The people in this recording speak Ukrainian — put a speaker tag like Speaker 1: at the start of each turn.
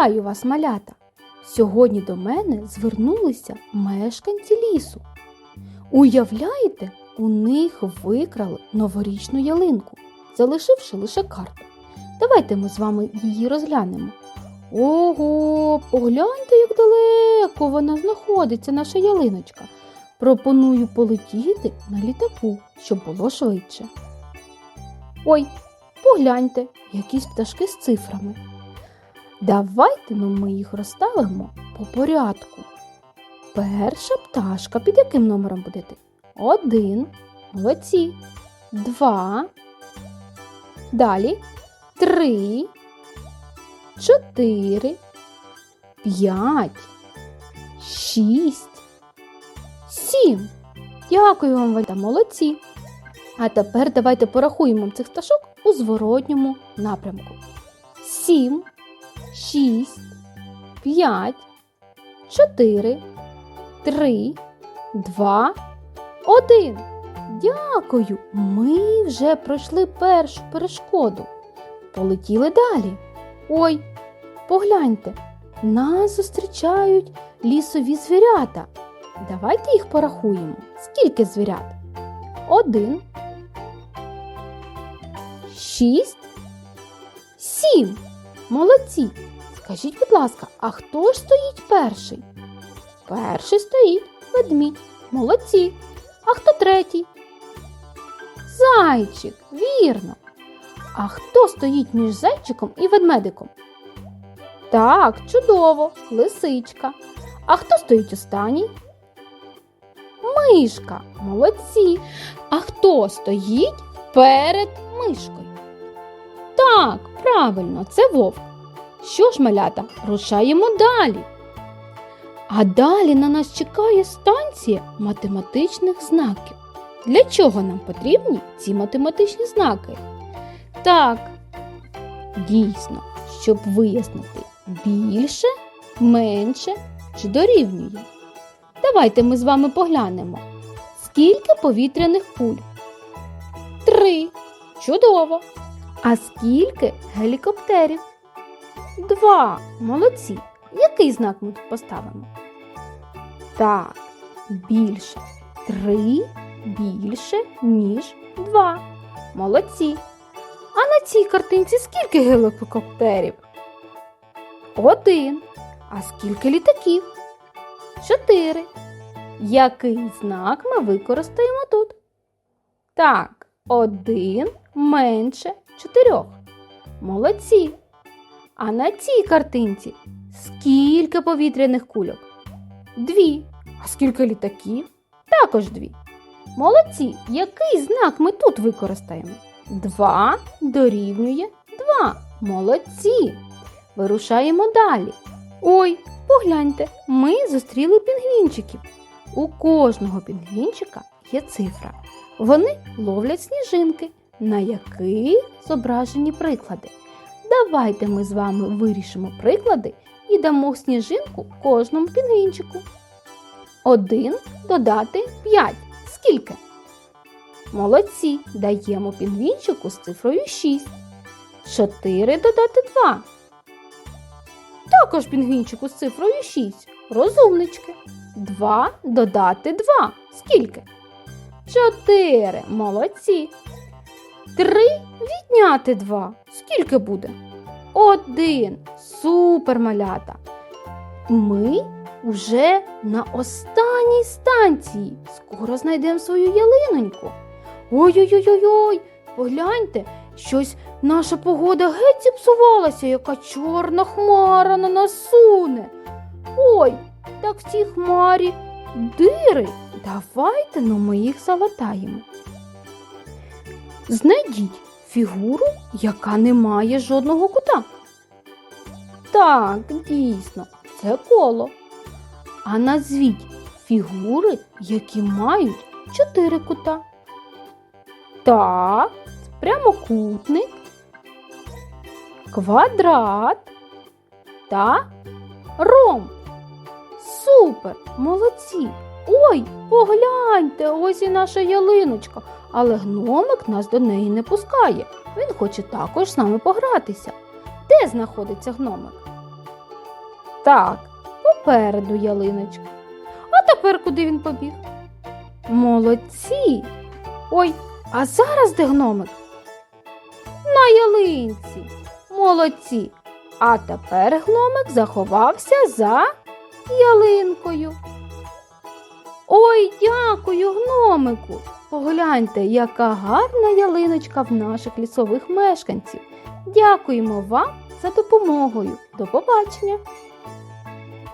Speaker 1: Вітаю вас, малята! Сьогодні до мене звернулися мешканці лісу. Уявляєте, у них викрали новорічну ялинку, залишивши лише карту. Давайте ми з вами її розглянемо. Ого, погляньте, як далеко вона знаходиться, наша ялиночка. Пропоную полетіти на літаку, щоб було швидше. Ой, погляньте, якісь пташки з цифрами. Давайте ну, ми їх розставимо по порядку. Перша пташка під яким номером будете? Один. Молодці. Два. Далі. Три. Чотири. П'ять. Шість. Сім. Дякую вам, Вальта, молодці. А тепер давайте порахуємо цих пташок у зворотньому напрямку. Сім шість, п'ять, чотири, три, два, один. Дякую! Ми вже пройшли першу перешкоду. Полетіли далі. Ой, погляньте, нас зустрічають лісові звірята. Давайте їх порахуємо. Скільки звірят? Один. Шість. Сім. Молодці! Скажіть, будь ласка, а хто ж стоїть перший? Перший стоїть ведмідь. Молодці. А хто третій? Зайчик, вірно. А хто стоїть між зайчиком і ведмедиком? Так, чудово, лисичка. А хто стоїть останній? Мишка, молодці. А хто стоїть перед мишкою? Так, правильно, це вовк. Що ж, малята, рушаємо далі. А далі на нас чекає станція математичних знаків. Для чого нам потрібні ці математичні знаки? Так, дійсно, щоб вияснити більше, менше чи дорівнює. Давайте ми з вами поглянемо, скільки повітряних куль. Три. Чудово! А скільки гелікоптерів? Два. Молодці. Який знак ми тут поставимо? Так, більше. Три більше, ніж два. Молодці. А на цій картинці скільки гелікоптерів? Один. А скільки літаків? Чотири. Який знак ми використаємо тут? Так, один менше чотирьох. Молодці. А на цій картинці скільки повітряних кульок? Дві. А скільки літаків? Також дві. Молодці. Який знак ми тут використаємо? Два дорівнює два. Молодці. Вирушаємо далі. Ой, погляньте, ми зустріли пінгвінчиків. У кожного пінгвінчика є цифра. Вони ловлять сніжинки, на яких зображені приклади. Давайте ми з вами вирішимо приклади і дамо сніжинку кожному пінгвінчику. Один додати 5. Скільки? Молодці. Даємо пінгвінчику з цифрою 6. 4 додати 2. Також пінгвінчику з цифрою 6. Розумнички. 2 додати 2. Скільки? 4. Молодці. 3 відняти 2. Скільки буде? Один. Супер малята. Ми вже на останній станції. Скоро знайдемо свою ялиноньку. Ой-ой-ой-ой, погляньте, щось наша погода геть зіпсувалася, яка чорна хмара на нас суне. Ой, так в цій хмарі дири. Давайте ну ми їх залатаємо. Знайдіть фігуру, яка не має жодного кута. Так, дійсно, це коло. А назвіть фігури, які мають чотири кута. Так, прямокутник, квадрат та ромб. Супер! Молодці! Ой, погляньте, ось і наша ялиночка, але гномик нас до неї не пускає. Він хоче також з нами погратися. Де знаходиться гномик? Так, попереду ялиночка. А тепер куди він побіг? Молодці. Ой, а зараз де гномик? На ялинці. Молодці. А тепер гномик заховався за ялинкою. Ой, дякую, гномику. Погляньте, яка гарна ялиночка в наших лісових мешканців. Дякуємо вам за допомогою. До побачення!